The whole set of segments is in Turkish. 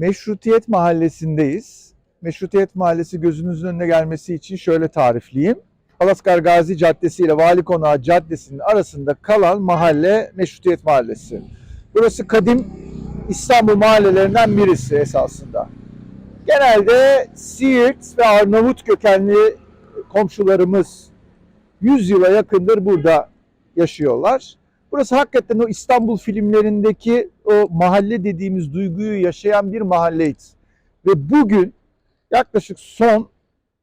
Meşrutiyet Mahallesi'ndeyiz. Meşrutiyet Mahallesi gözünüzün önüne gelmesi için şöyle tarifleyeyim. Alaskar Gazi Caddesi ile Vali Konağı Caddesi'nin arasında kalan mahalle Meşrutiyet Mahallesi. Burası kadim İstanbul mahallelerinden birisi esasında. Genelde Siirt ve Arnavut kökenli komşularımız 100 yıla yakındır burada yaşıyorlar. Burası hakikaten o İstanbul filmlerindeki o mahalle dediğimiz duyguyu yaşayan bir mahalleydi. Ve bugün yaklaşık son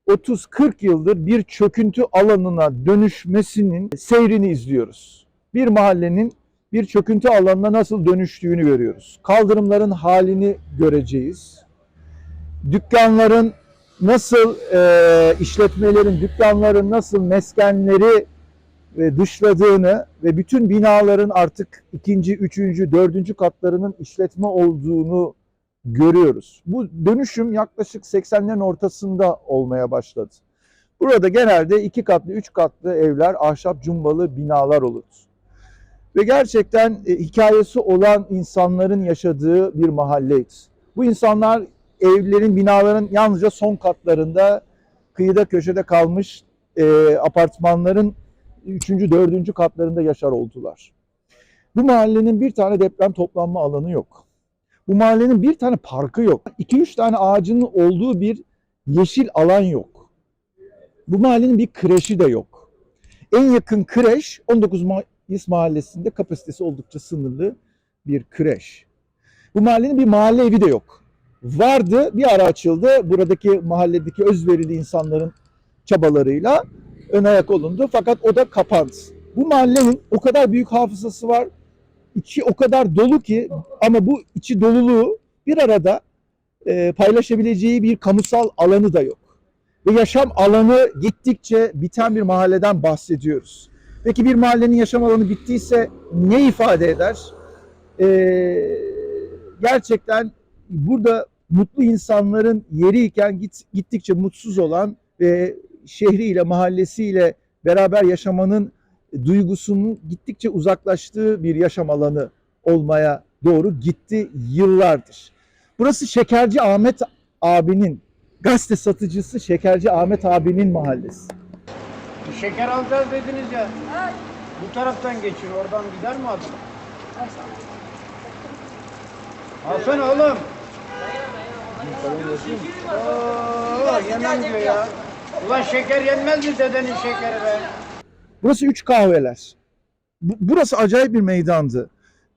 30-40 yıldır bir çöküntü alanına dönüşmesinin seyrini izliyoruz. Bir mahallenin bir çöküntü alanına nasıl dönüştüğünü görüyoruz. Kaldırımların halini göreceğiz. Dükkanların nasıl e, işletmelerin, dükkanların nasıl meskenleri e, dışladığını ve bütün binaların artık ikinci, üçüncü, dördüncü katlarının işletme olduğunu görüyoruz. Bu dönüşüm yaklaşık 80'lerin ortasında olmaya başladı. Burada genelde iki katlı, üç katlı evler, ahşap cumbalı binalar olur. Ve gerçekten e, hikayesi olan insanların yaşadığı bir mahalleydi. Bu insanlar evlerin, binaların yalnızca son katlarında kıyıda köşede kalmış e, apartmanların üçüncü, dördüncü katlarında yaşar oldular. Bu mahallenin bir tane deprem toplanma alanı yok. Bu mahallenin bir tane parkı yok. 2-3 tane ağacının olduğu bir yeşil alan yok. Bu mahallenin bir kreşi de yok. En yakın kreş 19 Mayıs mahallesinde kapasitesi oldukça sınırlı bir kreş. Bu mahallenin bir mahalle evi de yok. Vardı bir ara açıldı. Buradaki mahalledeki özverili insanların çabalarıyla ön ayak olundu. Fakat o da kapandı. Bu mahallenin o kadar büyük hafızası var. içi o kadar dolu ki ama bu içi doluluğu bir arada e, paylaşabileceği bir kamusal alanı da yok. Ve yaşam alanı gittikçe biten bir mahalleden bahsediyoruz. Peki bir mahallenin yaşam alanı bittiyse ne ifade eder? Ee, gerçekten burada mutlu insanların yeriyken git, gittikçe mutsuz olan ve şehriyle, mahallesiyle beraber yaşamanın duygusunun gittikçe uzaklaştığı bir yaşam alanı olmaya doğru gitti yıllardır. Burası Şekerci Ahmet abinin, gazete satıcısı Şekerci Ahmet abinin mahallesi. Şeker alacağız dediniz ya. Bu taraftan geçin, oradan gider mi adam? Alsana oğlum. Oo, yemem diyor ya. Ulan şeker yenmez mi dedenin şekeri be? Burası üç kahveler. Bu- Burası acayip bir meydandı.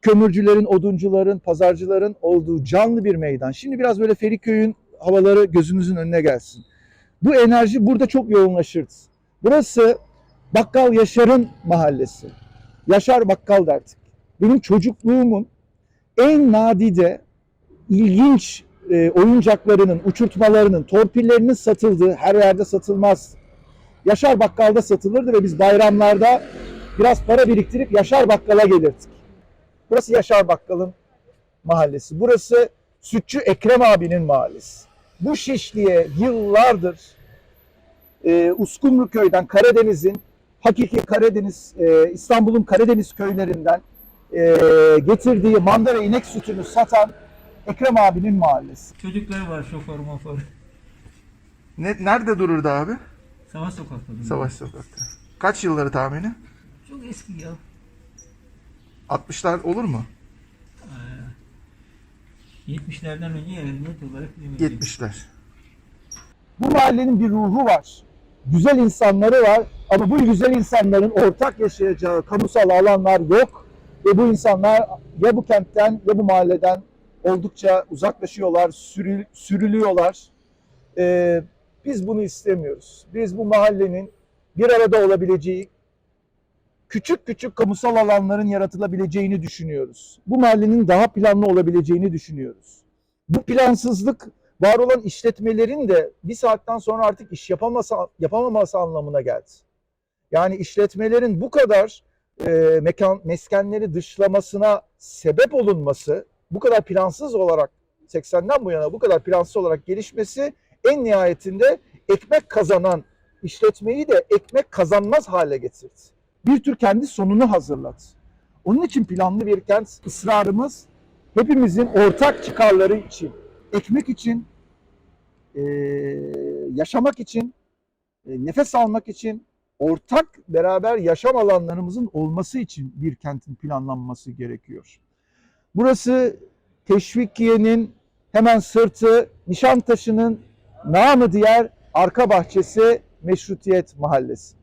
Kömürcülerin, oduncuların, pazarcıların olduğu canlı bir meydan. Şimdi biraz böyle Feriköy'ün havaları gözünüzün önüne gelsin. Bu enerji burada çok yoğunlaşırdı. Burası Bakkal Yaşar'ın mahallesi. Yaşar Bakkal derdik. Benim çocukluğumun en nadide ilginç e, oyuncaklarının, uçurtmalarının, torpillerinin satıldığı her yerde satılmaz. Yaşar Bakkal'da satılırdı ve biz bayramlarda biraz para biriktirip Yaşar Bakkal'a gelirdik. Burası Yaşar Bakkal'ın mahallesi. Burası Sütçü Ekrem abinin mahallesi. Bu Şişli'ye yıllardır e, Uskumru köyden Karadeniz'in hakiki Karadeniz, e, İstanbul'un Karadeniz köylerinden e, getirdiği mandara inek sütünü satan Ekrem abinin mahallesi. Çocuklar var şoför mofor. Ne, nerede dururdu abi? Savaş sokakları. Savaş Sokak'ta. Kaç yılları tahmini? Çok eski ya. 60'lar olur mu? 70'lerden önce yani net olarak bilemeyiz. 70'ler. Bu mahallenin bir ruhu var. Güzel insanları var ama bu güzel insanların ortak yaşayacağı kamusal alanlar yok. Ve bu insanlar ya bu kentten ya bu mahalleden oldukça uzaklaşıyorlar, sürül- sürülüyorlar. Ee, biz bunu istemiyoruz. Biz bu mahallenin bir arada olabileceği, küçük küçük kamusal alanların yaratılabileceğini düşünüyoruz. Bu mahallenin daha planlı olabileceğini düşünüyoruz. Bu plansızlık var olan işletmelerin de bir saatten sonra artık iş yapamasa, yapamaması anlamına geldi. Yani işletmelerin bu kadar e, mekan meskenleri dışlamasına sebep olunması, bu kadar plansız olarak 80'den bu yana bu kadar plansız olarak gelişmesi en nihayetinde ekmek kazanan işletmeyi de ekmek kazanmaz hale getirdi. Bir tür kendi sonunu hazırladı. Onun için planlı bir kent ısrarımız hepimizin ortak çıkarları için ekmek için, yaşamak için, nefes almak için, ortak beraber yaşam alanlarımızın olması için bir kentin planlanması gerekiyor. Burası Teşvikiye'nin hemen sırtı, Nişantaşı'nın namı diğer arka bahçesi Meşrutiyet Mahallesi.